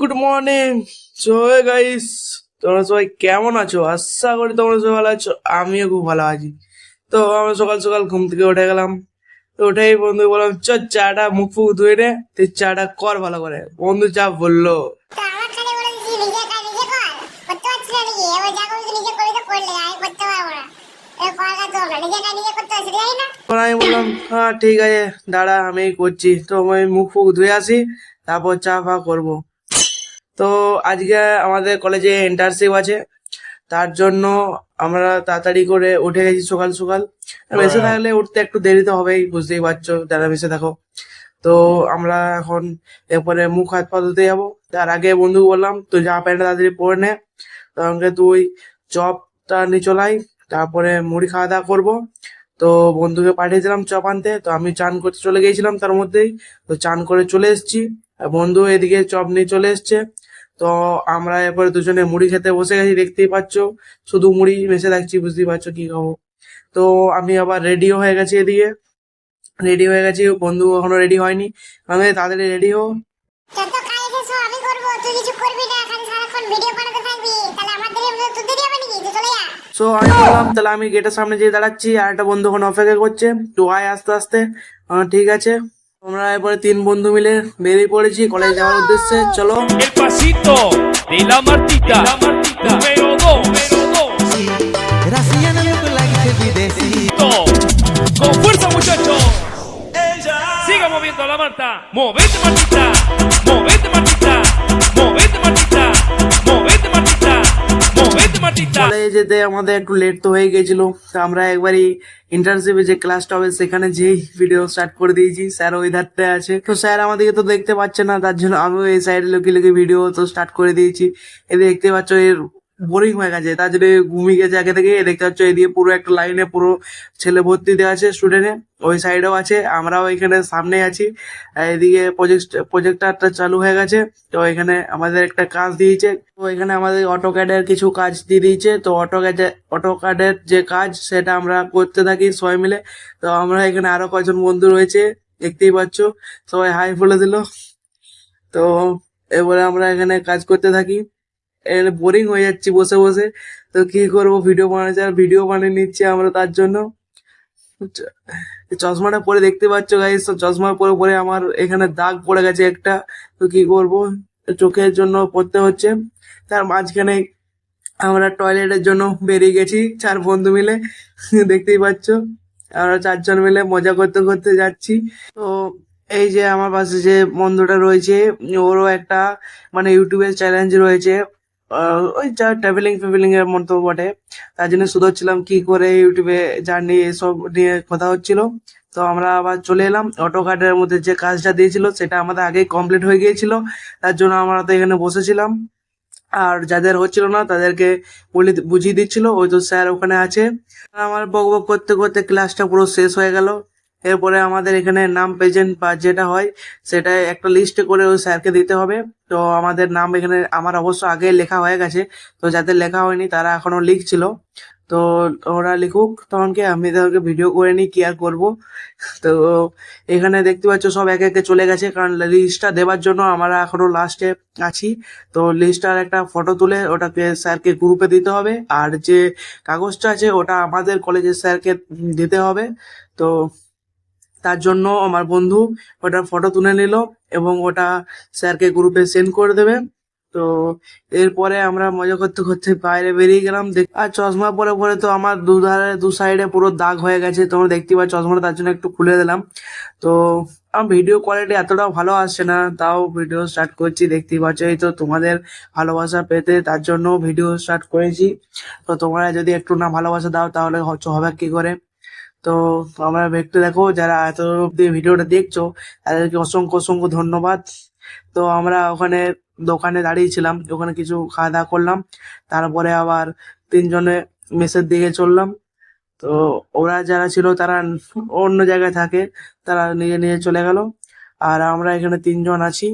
Good morning so guys তোমরা সবাই কেমন আছো? আশা করি তোমরা সবাই ভালো আছো। আমিও খুব ভালো আছি। তো আমরা সকাল সকাল ঘুম থেকে উঠে গেলাম। তো উঠেই বন্ধু বললাম চ চাটা মুখ ফুক ধুয়ে নে, তুই চাটা কর ভালো করে। বন্ধু চা বলল। করতে আমি তখন বললাম হ্যাঁ ঠিক আছে দাঁড়া আমি করছি। তো আমি মুখ ফুক ধুয়ে আসি তারপর চা ফা করব। তো আজকে আমাদের কলেজে ইন্টার্নশিপ আছে তার জন্য আমরা তাড়াতাড়ি করে উঠে গেছি সকাল সকাল। মেসে থাকলে উঠতে একটু দেরি তো হবেই বুঝতেই পারছ যারা মেসে থাকো। তো আমরা এখন এরপরে মুখ হাত পা ধুতে যাব। তার আগে বন্ধু বললাম তুই জামা প্যান্টটা তাড়াতাড়ি পরে নে তো আমাকে তুই চপটা নিয়ে চলাই তারপরে মুড়ি খাওয়া দাওয়া করব। তো বন্ধুকে পাঠিয়ে দিলাম চপ আনতে তো আমি চান করতে চলে গিয়েছিলাম তার মধ্যেই। তো চান করে চলে এসেছি। বন্ধু এদিকে চপ নিয়ে চলে এসছে। তো আমরা এরপরে দুজনে মুড়ি খেতে বসে গেছি, দেখতেই পাচ্ছ। শুধু মুড়ি মেশে থাকছি, বুঝতেই পারছ কি খাব। তো আমি আবার রেডিও হয়ে গেছি এদিকে। রেডি হয়ে গেছি, বন্ধু এখনও রেডি হয়নি। আমি তাড়াতাড়ি রেডি হো আমি তুই কিছু করবি না সারাক্ষণ ভিডিও বানাতে থাকবি। তাহলে আমার দেরি হবে তুই দেরি হবে নাকি সো আমি বললাম তাহলে আমি গেটের সামনে যেয়ে দাঁড়াচ্ছি আর একটা বন্ধু ওখানে অপেক্ষা করছে তো আয় আস্তে আস্তে। ঠিক আছে। আমরা এরপরে তিন বন্ধু মিলে বেরিয়ে পড়েছি কলেজ যাওয়ার উদ্দেশ্যে। চলো। El pasito de la Martita, número 2, Russian লোক লাগছে Con fuerza, muchachos. Siga moviendo la Marta. Movete, Martita. যেতে আমাদের একটু লেট তো হয়ে গেছিল। তো আমরা একবারই ইন্টার্নশিপে যে ক্লাসটা হবে, সেখানে যেই ভিডিও স্টার্ট করে দিয়েছি। স্যার ওই ধারটা আছে। তো স্যার আমাদেরকে তো দেখতে পাচ্ছে না, তার জন্য আমিও এই সাইডে লুকিয়ে লুকিয়ে ভিডিও তো স্টার্ট করে দিয়েছি। এ দেখতে পাচ্ছ এর বোরিং হয়ে গেছে। তার জন্য ঘুমিয়ে গেছে আগে থেকে দেখতে পাচ্ছ এদিকে পুরো একটা লাইনে পুরো ছেলে ভর্তি দেওয়া আছে স্টুডেন্টে ওই সাইডেও আছে। আমরাও এখানে সামনে আছি। এদিকে প্রজেক্ট প্রজেক্টারটা চালু হয়ে গেছে। তো এখানে আমাদের একটা কাজ দিয়েছে। তো এখানে আমাদের অটো ক্যাডের কিছু কাজ দিয়ে দিয়েছে। তো অটো ক্যাডে অটো ক্যাডের যে কাজ, সেটা আমরা করতে থাকি সবাই মিলে। তো আমরা এখানে আরও কয়েকজন বন্ধু রয়েছে, দেখতেই পাচ্ছ। সবাই হাই বলে দিল। তো এবারে আমরা এখানে কাজ করতে থাকি। বোরিং হয়ে যাচ্ছি বসে বসে। তো কি করব? ভিডিও বানাচ্ছি আর ভিডিও বানিয়ে নিচ্ছি আমরা তার জন্য। চশমাটা পরে দেখতে পাচ্ছ গাইস চশমা পরে পরে আমার এখানে দাগ পড়ে গেছে একটা। তো কি করব? চোখের জন্য পড়তে হচ্ছে। তার মাঝখানে আমরা টয়লেটের জন্য বেরিয়ে গেছি। চার বন্ধু মিলে, দেখতেই পাচ্ছ। আমরা চারজন মিলে মজা করতে করতে যাচ্ছি। তো এই যে আমার পাশে যে বন্ধুটা রয়েছে, ওরও একটা মানে ইউটিউবের চ্যালেঞ্জ রয়েছে। ওই যা ট্রাভেলিং ফেভেলিং এর মতো বটে। তার জন্য শুধোচ্ছিলাম কি করে ইউটিউবে জার্নি এসব নিয়ে কথা হচ্ছিল। তো আমরা আবার চলে এলাম। অটো কার্ডের মধ্যে যে কাজটা দিয়েছিল, সেটা আমাদের আগেই কমপ্লিট হয়ে গিয়েছিল। তার জন্য আমরা তো এখানে বসেছিলাম। আর যাদের হচ্ছিল না, তাদেরকে বলে বুঝিয়ে দিচ্ছিল। ওই তো স্যার ওখানে আছে। আমার বক বক করতে করতে ক্লাসটা পুরো শেষ হয়ে গেল। এরপরে আমাদের এখানে নাম প্রেজেন্ট বা যেটা হয় সেটা একটা লিস্ট করে ওই স্যারকে দিতে হবে। তো আমাদের নাম এখানে আমার অবশ্য আগে লেখা হয়ে গেছে, তো যাদের লেখা হয়নি তারা এখনও লিখছিল। তো ওরা লিখুক তখনকে আমি তাদেরকে ভিডিও করে নিই কি আর করব। তো এখানে দেখতে পাচ্ছ সব একে একে চলে গেছে, কারণ লিস্টটা দেওয়ার জন্য আমরা এখনও লাস্টে আছি। তো লিস্টটার একটা ফটো তুলে ওটাকে স্যারকে গ্রুপে দিতে হবে। আর যে কাগজটা আছে, ওটা আমাদের কলেজের স্যারকে দিতে হবে। তো তার জন্য আমার বন্ধু ওটার ফটো তুলে নিল এবং ওটা স্যারকে গ্রুপে সেন্ড করে দেবে। তো এরপরে আমরা মজা করতে করতে বাইরে বেরিয়ে গেলাম। আর চশমা পরে পরে তো আমার দুধারে দু সাইডে পুরো দাগ হয়ে গেছে। তোমরা দেখতে পাচ্ছ, চশমাটা তার জন্য একটু খুলে দিলাম। তো আমার ভিডিও কোয়ালিটি এতটাও ভালো আসছে না, তাও ভিডিও স্টার্ট করছি। দেখতেই পাচ্ছ, এই তো তোমাদের ভালোবাসা পেতে তার জন্য ভিডিও স্টার্ট করেছি। তো তোমরা যদি একটু না ভালোবাসা দাও, তাহলে হচ্ছে হবে কি করে? তো আমরা দেখতে দেখো, যারা এত অব্দি ভিডিওটা দেখছ, তাদেরকে অসংখ্য অসংখ্য ধন্যবাদ। তো আমরা ওখানে দোকানে দাঁড়িয়েছিলাম ওখানে কিছু খাওয়া দাওয়া করলাম, তারপরে আবার তিনজনে মেসের দিকে চললাম। তো ওরা যারা ছিল, তারা অন্য জায়গায় থাকে, তারা নিজে নিজে চলে গেল। আর আমরা এখানে তিনজন আছি,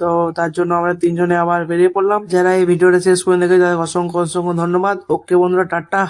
তো তার জন্য আমরা তিনজনে আবার বেরিয়ে পড়লাম। যারা এই ভিডিওটা শেষ করে দেখে তাদের অসংখ্য অসংখ্য ধন্যবাদ। ওকে বন্ধুরা, টাটা।